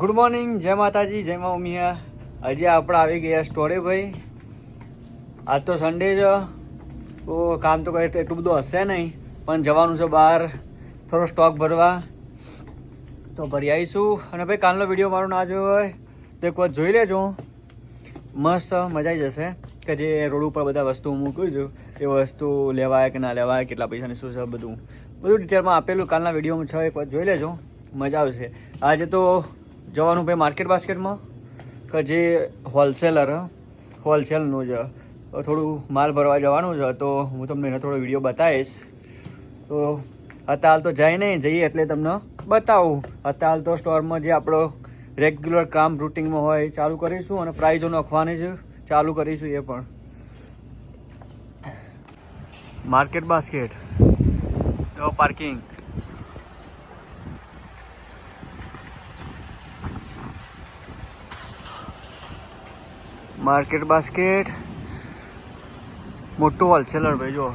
Good morning જય માતાજી, જય મા ઉમિયા. હજી આપણે આવી ગયા સ્ટોરે ભાઈ. આજ તો સન્ડે છે. તો કામ તો એટલું બધું હશે નહીં, પણ જવાનું છે બહાર. થોડો સ્ટોક ભરવા. તો ભરી આવીશું. અને ભાઈ, કાલનો વીડિયો મારો ના જોયો હોય, તો એક વાર જોઈ લેજો. મસ્ત, મજા આવી જશે. કે જે રોડ ઉપર બધા વસ્તુ મૂક્યું મૂકું છું, એ વસ્તુ લેવાય કે ના લેવાય, કેટલા પૈસાની શું છે બધું. બધું ડિટેલમાં આપેલું. કાલના વિડીયોમાં છે એક વાર જોઈ લેજો. મજા આવશે. આજે તો જવાનું ભાઈ માર્કેટ બાસ્કેટમાં કે જે હોલસેલર હોલસેલનું છે. થોડું માલ ભરવા જવાનું છે, તો હું તમને એનો થોડો વીડિયો બતાવીશ. તો અત્યારે તો જાય નહીં, જઈએ એટલે તમને બતાવું. અત્યારે તો સ્ટોરમાં જે આપણો રેગ્યુલર કામ રૂટિનમાં હોય ચાલુ કરીશું અને પ્રાઇઝો નાખવાની છે, ચાલુ કરીશું એ પણ. Market basket parking market basket. મોટું હોલસેલર ભાઈ, જો.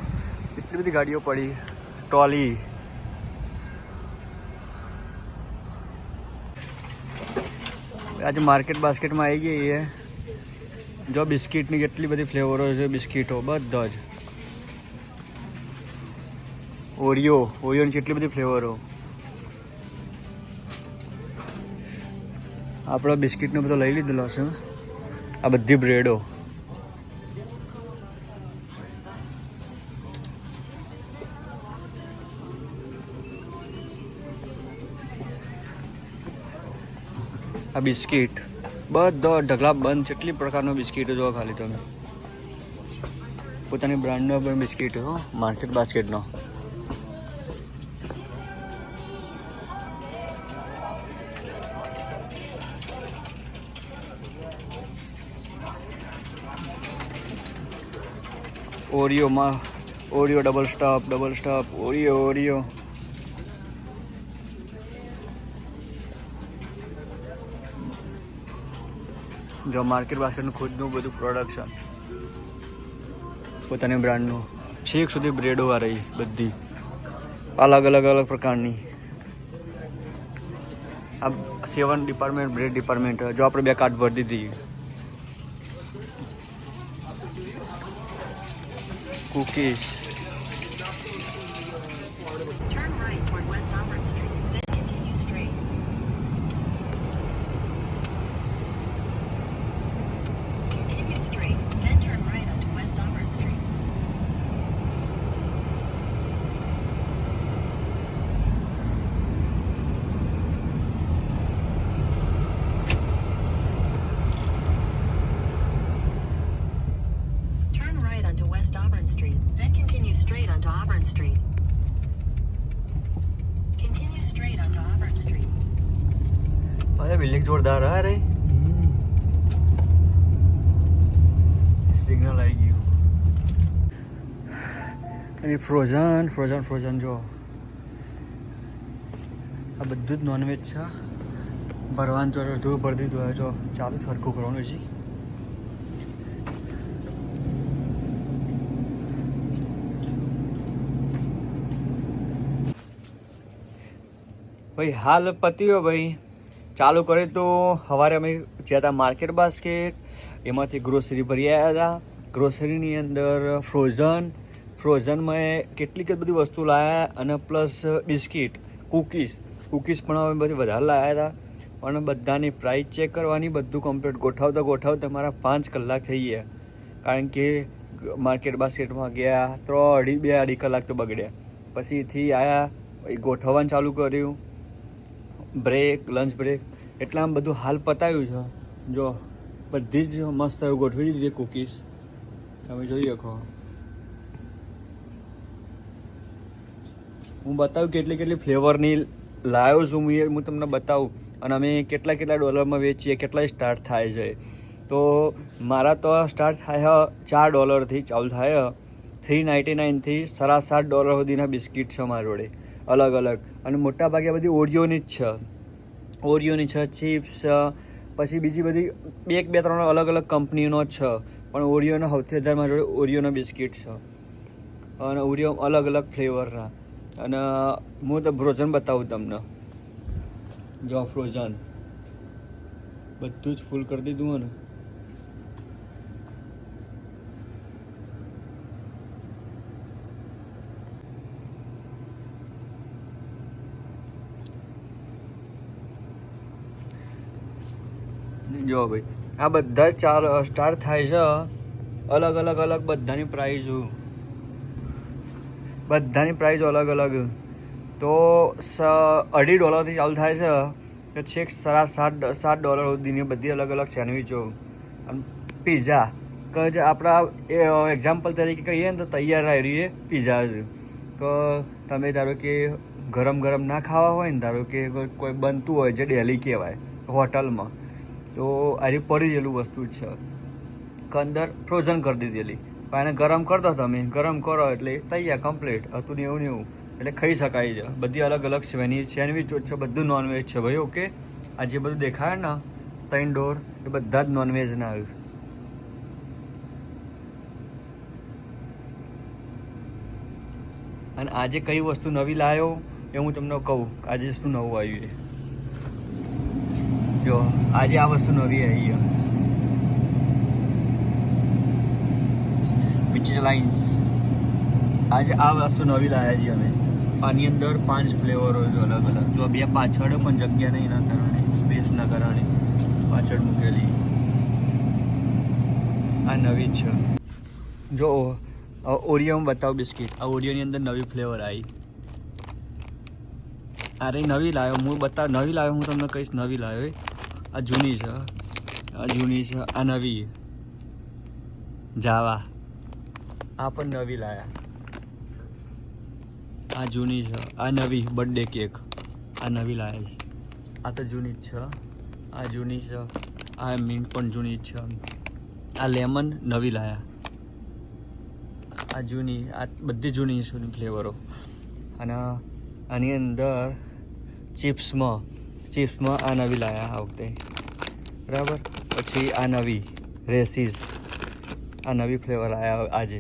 એટલી બધી ગાડીઓ પડી. ટ્રોલી. આજે માર્કેટ બાસ્કેટમાં આવી ગઈ એ. જો બિસ્કિટની કેટલી બધી ફ્લેવરો છે, બિસ્કિટો, બધા જ. ઓરિયો, ઓરિયોની કેટલી બધી ફ્લેવરો. આપણો બિસ્કિટનો બધો લઈ લીધેલો છે. આ બધી બ્રેડો આ બિસ્કિટ. બધો ઢગલા બંધ. કેટલી પ્રકારનો બિસ્કીટો જોવા ખાલી તમે. પોતાની બ્રાન્ડનો પણ બિસ્કિટ, હો માર્કેટ બાસ્કેટનો ઓરિયોમાં, Oreo double stuff double stuff Oreo Oreo. જો માર્કેટ બાસ્કેટનું ખુદનું બધું પ્રોડક્શન પોતાની બ્રાન્ડનું છેક સુધી બ્રેડો આ રહી બધી. અલગ અલગ અલગ પ્રકારની. આ સેવન ડિપાર્ટમેન્ટ બ્રેડ ડિપાર્ટમેન્ટ જો આપણે બે કાર્ડ ભરી દીધી. cookies. Turn right toward West Auburn Street. West Auburn Street, then continue straight onto Auburn Street. Continue straight onto Auburn Street. अरे बिल्डिंग जोरदार है રે सिग्नल आएगी ગયું એ ફ્રોઝન ફ્રોઝન ફ્રોઝન જો આ બધું જ નોનવેજ છે ભરવાનું તો અડધું ભરી દીધું જો ચાલુ સરખું કરવાનું છે ભાઈ, હાલ પત્યો ભાઈ, ચાલુ કરે તો સવારે અમે જ્યાં હતા માર્કેટ બાસ્કેટ એમાંથી ગ્રોસરી ભરી આવ્યા હતા ગ્રોસરીની અંદર ફ્રોઝન ફ્રોઝનમાં કેટલીક જ બધી વસ્તુ લાવ્યા અને પ્લસ બિસ્કિટ કૂકીઝ કૂકીઝ પણ અમે બધી વધારે લાવ્યા હતા પણ બધાની પ્રાઇસ ચેક કરવાની, બધું કમ્પ્લીટ ગોઠવતા ગોઠવતા મારા પાંચ કલાક થઈ ગયા. કારણ કે માર્કેટ બાસ્કેટમાં ગયા, ત્રણ અઢી બે અઢી કલાક તો બગડ્યા. પછીથી પછી ગોઠવવાનું ચાલુ કર્યું. બ્રેક લંચ બ્રેક એટલા આમ બધું હાલ પતાવ્યું છે. જો, બધી જ મસ્ત એવું ગોઠવી દીધી કૂકીઝ તમે જોઈ શકો. હું બતાવું કેટલી કેટલી ફ્લેવરની લાવ્યો છું, હું હું તમને બતાવું. અને અમે કેટલા કેટલા ડોલરમાં વેચીએ, કેટલા સ્ટાર્ટ થાય છે. તો મારા તો સ્ટાર્ટ થાય ચાર ડોલરથી ચાલુ થાય થ્રી નાઇન્ટી નાઇનથી સાડા સાત ડોલર સુધીના બિસ્કિટ છે મારા જોડે. અલગ અલગ. અને મોટાભાગે બધી ઓરિયોની જ છે. ઓરિયોની છે, ચિપ્સ પછી બીજી બધી બે એક બે ત્રણ અલગ અલગ કંપનીનો છે. પણ ઓરિયોનો સૌથી વધારે મારી જોડે ઓરિયોનો બિસ્કિટ છે. અને ઓરિયો અલગ અલગ ફ્લેવરના અને હું તો ફ્રોઝન બતાવું તમને. જો ફ્રોઝન. બધું જ ફૂલ કરી દીધું ને જો ભાઈ. આ બધા ચાર સ્ટાર્ટ થાય છે. અલગ અલગ અલગ બધાની પ્રાઇઝ બધાની પ્રાઇઝ અલગ અલગ. તો અઢી ડોલરથી ચાલુ થાય છે. કે છેક સાડા સાત સાત ડોલર સુધીની બધી અલગ અલગ સેન્ડવિચો પીઝા કે જે આપણા એક્ઝામ્પલ તરીકે કહીએ ને તો તૈયાર રહીએ પીઝા જ. કે તમે ધારો કે ગરમ ગરમ ના ખાવા હોય ને, ધારો કે કોઈ બનતું હોય જે ડેલી કહેવાય, હોટલમાં. તો આરી પડી ગયેલું વસ્તુ છે. કે અંદર ફ્રોઝન કરી દીધેલી. પણ એને ગરમ કરતા તમે ગરમ કરો એટલે તૈયાર કમ્પ્લીટ હતું ને એવું ને એવું. એટલે ખાઈ શકાય છે. બધી અલગ અલગ સેન્ડવિચ સેન્ડવિચો છે. બધું નોનવેજ છે ભાઈ ઓકે આ જે બધું દેખાય ને, ત્રણ ડોર એ બધા જ નોનવેજના આવ્યું અને આજે કઈ વસ્તુ નવી લાવ્યો એ હું તમને કહું. આજે શું નવું આવ્યું છે? જો, આજે આ વસ્તુ નવી આવી છે પિક્ચર લાઇન્સ આજે આ વસ્તુ નવી લાવ્યા છીએ અમે. આની અંદર પાંચ ફ્લેવરો છે અલગ અલગ. જો બે પાછળ પણ જગ્યા નહીં ના કારણે સ્પેસના કારણે પાછળ મૂકેલી. આ નવી જ છે. જો ઓરિયો બતાવ બિસ્કિટ. આ ઓરિયોની અંદર નવી ફ્લેવર આવી. અરે નવી લાવ્યો હું બતાવ, નવી લાવ્યો હું તમને કહીશ, નવી લાવ્યો આ જૂની છે આ જૂની છે આ નવી. જાવા. આ પણ નવી લાયા. આ જૂની છે આ નવી બર્થડે કેક. આ નવી લાયા છે. આ તો જૂની જ છે આ જૂની છે આ મીન પણ જૂની જ છે. આ લેમન નવી લાયા. આ જૂની આ બધી જૂની જૂની ફ્લેવરો. અને આની અંદર ચિપ્સમાં ચિપ્સમાં આ નવી લાયા આ વખતે. બરાબર? પછી આ નવી રેસીસ, આ નવી ફ્લેવર આવ્યા આજે.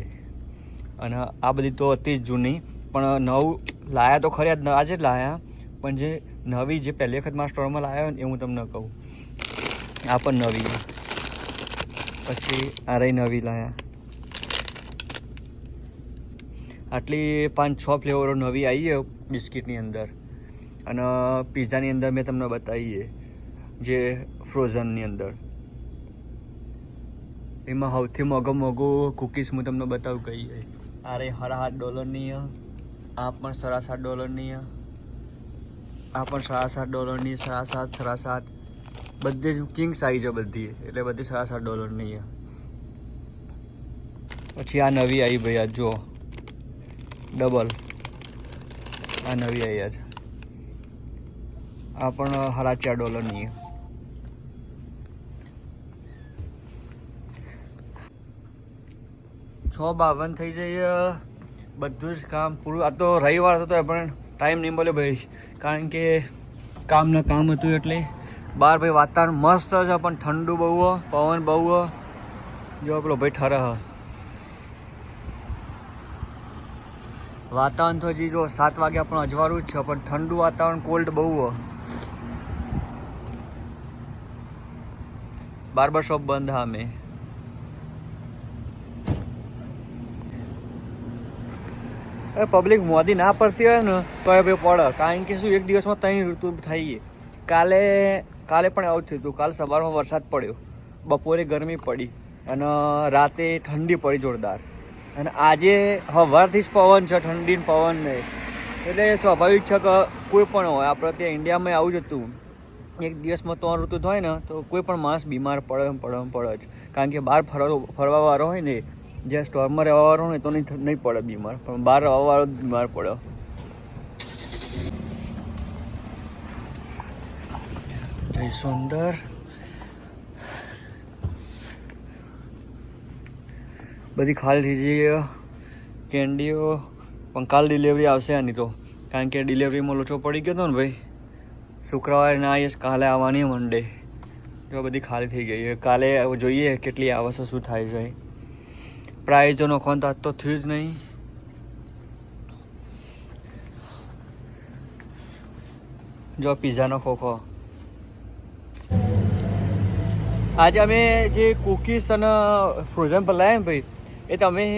અને આ બધી તો હતી જ જૂની, પણ નવું લાયા તો ખરી આજ આજે જ લાયા. પણ જે નવી, જે પહેલી વખત મારા સ્ટોરમાં લાવ્યા ને, એ હું તમને કહું. આ પણ નવી. પછી આ રહી નવી લાયા. આટલી પાંચ છ ફ્લેવરો નવી આવી બિસ્કિટની અંદર. અને પિઝાની અંદર મેં તમને બતાવીએ, જે ફ્રોઝનની અંદર. એમાં સૌથી મોંઘો મોંઘું કૂકીઝ હું તમને બતાવું કહીએ અરે હરા સાત ડોલરની. આ પણ સાડા સાત ડોલરની. આ પણ સાડા સાત ડોલરની સાડા સાત સાડા સાત. બધી જ કિંગ સાઈઝ છે બધી. એટલે બધી સાડા સાત ડોલરની પછી આ નવી આવી ભાઈ, આ જુઓ. ડબલ આ નવી આવી છે. આ પણ સાડા ડોલરની. છ બાવન થઈ જઈએ બધું જ કામ પૂરું. આ તો રવિવાર હતો પણ ટાઈમ નહીં મળ્યો ભાઈ, કારણ કે કામના કામ હતું એટલે. બહાર ભાઈ વાતાવરણ મસ્ત છે પણ ઠંડુ બહુ પવન બહુ. જો પેલો ભાઈ ઠરે વાતાવરણ તો હજી જો સાત વાગ્યા પણ અજવાળું જ છે, પણ ઠંડુ વાતાવરણ કોલ્ડ બહુ બાર્બર શોપ બંધ હા મેં. પબ્લિક મોદી ના પડતી હોય ને તો એ ભાઈ પડે. કારણ કે શું, એક દિવસમાં ત્રણ ઋતુ થઈ કાલે કાલે પણ આવું થયું હતું. કાલ સવારમાં વરસાદ પડ્યો. બપોરે ગરમી પડી અને રાતે ઠંડી પડી જોરદાર. અને આજે સવારથી જ પવન છે ઠંડી પવન ને એટલે સ્વાભાવિક છે કે કોઈ પણ હોય, આપણે ત્યાં ઇન્ડિયામાં આવું જ હતું. એક દિવસમાં ત્રણ ઋતુ હોય ને, તો કોઈ પણ માણસ બીમાર પડે પડે પડે જ. કારણ કે બહાર ફરવા ફરવા વાળો હોય ને, જ્યાં સ્ટોરમાં રહેવા વાળો હોય તો નહીં નહીં પડે બીમાર. પણ બહાર રહેવા વાળો જ બીમાર પડે. જય સુંદર. બધી ખાલી થઈ જઈ કેન્ડીઓ, પણ કાલ ડિલિવરી આવશે આની તો. કારણ કે ડિલિવરીમાં લોચો પડી ગયો હતો ને ભાઈ. શુક્રવારે ના આવીશ કાલે આવવાની મંડે જો બધી ખાલી થઈ ગઈ કાલે જોઈએ કેટલી આવે છે શું થાય છે. પ્રાઇઝોનો ખોન આજ તો થયું જ નહીં. જો પીઝાનો ખોખો. આજે અમે જે કુકીઝ અને ફ્રોઝન પર લાવ્યા ભાઈ, એ તમે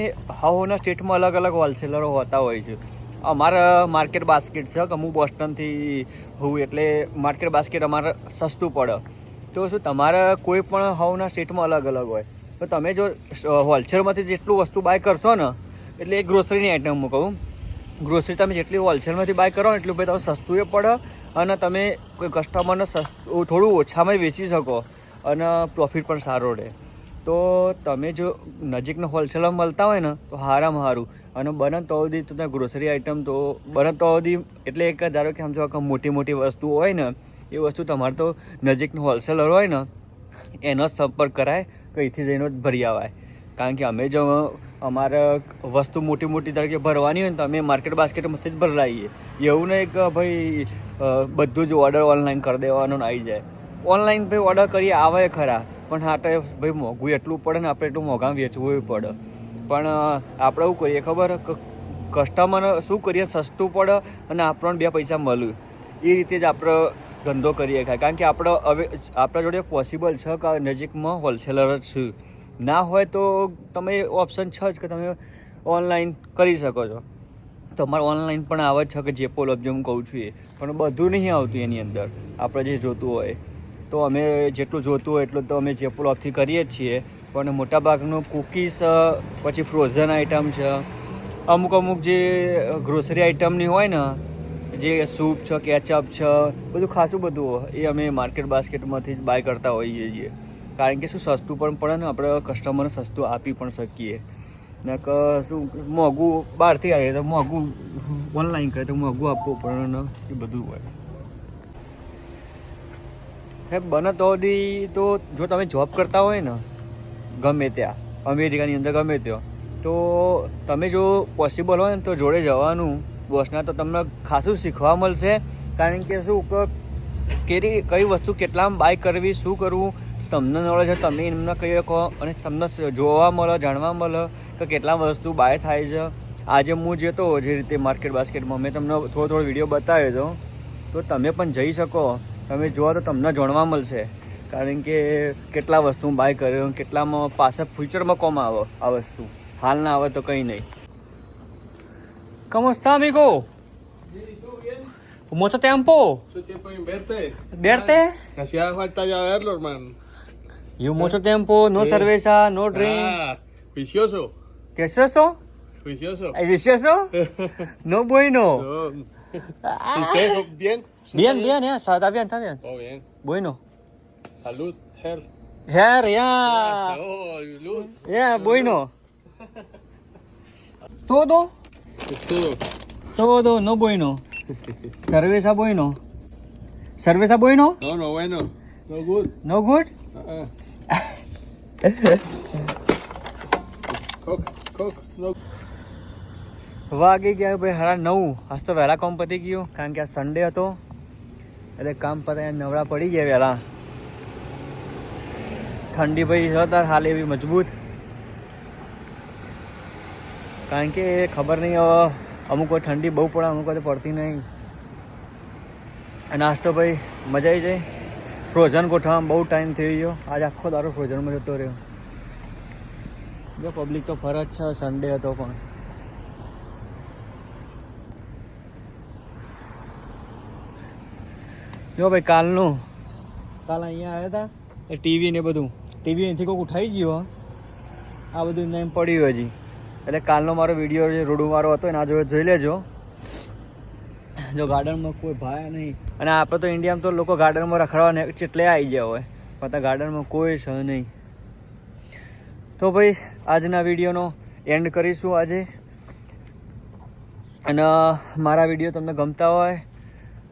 હાઉના સ્ટેટમાં અલગ અલગ હોલસેલરો હોતા હોય છે. અમારા માર્કેટ બાસ્કેટ છે, કે હું બોસ્ટનથી હોઉં એટલે માર્કેટ બાસ્કેટ અમારે સસ્તું પડે. તો શું, તમારા કોઈ પણ હાઉના સ્ટેટમાં અલગ અલગ હોય. તો તમે જો હોલસેલમાંથી જેટલું વસ્તુ બાય કરશો ને, એટલે એ ગ્રોસરીની આઈટમ હું. કહું ગ્રોસરી તમે જેટલી હોલસેલમાંથી બાય કરો એટલું ભાઈ તમે સસ્તું એ પડે અને તમે કોઈ કસ્ટમરને સસ્તું, થોડું ઓછામાં વેચી શકો અને પ્રોફિટ પણ સારો રહે. તો તમે જો નજીકના હોલસેલમાં મળતા હોય ને, તો હારામાં સારું અને બને તો સુધી તમે ગ્રોસરી આઇટમ તો બને તો સુધી એટલે એક ધારો કે સમજો કે મોટી મોટી વસ્તુ હોય ને, એ વસ્તુ તમારે તો નજીકનો હોલસેલર હોય ને, એનો જ સંપર્ક કરાય કંઈથી જઈને જ ભરી આવાય. કારણ કે અમે જો અમારે વસ્તુ મોટી મોટી તરીકે ભરવાની હોય ને તો અમે માર્કેટ બાસ્કેટમાંથી જ ભરાઈએ એવું નહીં કે ભાઈ બધું જ ઓર્ડર ઓનલાઈન કરી દેવાનો આવી જાય. ઓનલાઈન ભાઈ ઓર્ડર કરીએ, આવે ખરા. પણ હા તો ભાઈ મોંઘું એટલું પડે ને આપણે એટલું મોંઘા વેચવું પડે. પણ આપણે એવું કરીએ, ખબર? કસ્ટમર શું કરીએ? સસ્તું પડે અને આપણને બે પૈસા મળે. એ રીતે જ આપણે ધંધો કરીએ કારણ કે આપણે હવે આપણા જોડે પોસિબલ છે કે નજીકમાં હોલસેલર જ છે. ના હોય તો તમે ઓપ્શન છે જ કે તમે ઓનલાઈન કરી શકો છો. તમારે ઓનલાઈન પણ આવે છે કે જે પોલપ જે હું કહું છું એ, પણ બધું નહીં આવતું એની અંદર, આપણે જે જોતું હોય. તો અમે જેટલું જોતું હોય એટલું તો અમે જે પોલપથી કરીએ જ છીએ. પણ મોટાભાગનું કૂકીઝ પછી ફ્રોઝન આઇટમ છે. અમુક અમુક જે ગ્રોસરી આઇટમની હોય ને, જે સૂપ છે કેચઅપ છે, બધું ખાસું બધું એ અમે માર્કેટ બાસ્કેટમાંથી જ બાય કરતા હોઈએ છીએ. કારણ કે શું સસ્તું પણ પડે ને, આપણે કસ્ટમરને સસ્તું આપી પણ શકીએ. ને કે શું, મોંઘું બહારથી આવીએ તો મોંઘું ઓનલાઈન કરે તો મોંઘું આપવું પડે એ બધું હોય. સાહેબ બને તો તો જો તમે જોબ કરતા હોય ને ગમે ત્યાં. અમેરિકાની અંદર ગમે ત્યાં. તો તમે જો પોસિબલ હોય ને તો જોડે જવાનું. બોસના તો તમને ખાસું શીખવા મળશે. કારણ કે શું કેરી, કઈ વસ્તુ કેટલામાં બાય કરવી, શું કરવું, તમને નોલેજ છે તમે એમને કહી શકો અને તમને જોવા મળે, જાણવા મળે કે કેટલા વસ્તુ બાય થાય છે. આજે હું જતો જે રીતે માર્કેટ બાસ્કેટમાં મેં તમને થોડો થોડો વીડિયો બતાવ્યો હતો. તો તમે પણ જઈ શકો. તમે જોવા તો તમને જાણવા મળશે. કારણ કે કેટલા વસ્તુ બાય કર્યો કેટલામાં પાછા ફ્યુચરમાં કોમ આવે આ વસ્તુ હાલ ના આવે તો કંઈ નહીં ¿Cómo está, amigo? ¿Mucho tiempo? Mucho tiempo en verte. ¿Verte? Me hacía falta ya verlo, hermano. You mucho tiempo, no Sí. cerveza, no drink. Ah, vicioso. ¿Qué es eso? Vicioso. ¿Es vicioso? No bueno. No. ¿Y usted bien? ¿Usted Bien, está bien, ya, está bien, está bien. Oh, bien. Bueno. Salud, health. Yeah, yeah. Oh, luz. Yeah, bueno. Todo, Es todo. todo, no bueno. Cerveza bueno. Cerveza bueno? No, no, bueno. No good. No good? Uh Coke, Coke, no. વાગી ગયા ભાઈ હારા નવું આજ તો વહેલા કામ પતી ગયું કારણ કે આ સન્ડે હતો એટલે કામ પતાવીને નવરા પડી ગયા વહેલા ઠંડી ભાઈ છે તાર હાલ એવી મજબૂત. કારણ કે ખબર નહીં, હવે અમુક વાર ઠંડી બહુ પડે, અમુક વાર પડતી નહીં. નાસ્તો ભાઈ મજા આવી જાય. ફ્રોઝન ગોઠવવામાં બહુ ટાઈમ થઈ ગયો. આજ આખો દારો ફ્રોઝનમાં જતો રહ્યો. જો પબ્લિક તો ફરજ છે સન્ડે હતો પણ. જો ભાઈ કાલનું, કાલ અહીંયા આવ્યા હતા, એ ટીવી ને બધું. ટીવી અહીંથી કોઈક ઉઠાઈ ગયો આ બધું એમ પડ્યું હજી. એટલે કાલનો મારો વીડિયો જે રોડું મારો હતો, એના જોડે જોઈ લેજો. જો ગાર્ડનમાં કોઈ ભાઈ નહીં. અને આપણે તો ઇન્ડિયામાં તો લોકો ગાર્ડનમાં રખડવા ચેટલે આવી ગયા હોય. પણ ત્યાં ગાર્ડનમાં કોઈ છે નહીં. તો ભાઈ, આજના વિડીયોનો એન્ડ કરીશું આજે. અને મારા વીડિયો તમને ગમતા હોય,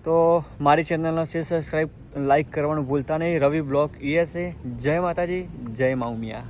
તો મારી ચેનલને સબસ્ક્રાઈબ લાઈક કરવાનું ભૂલતા નહીં. રવિ બ્લોગ ઈએસએ જય માતાજી જય મા ઉમિયા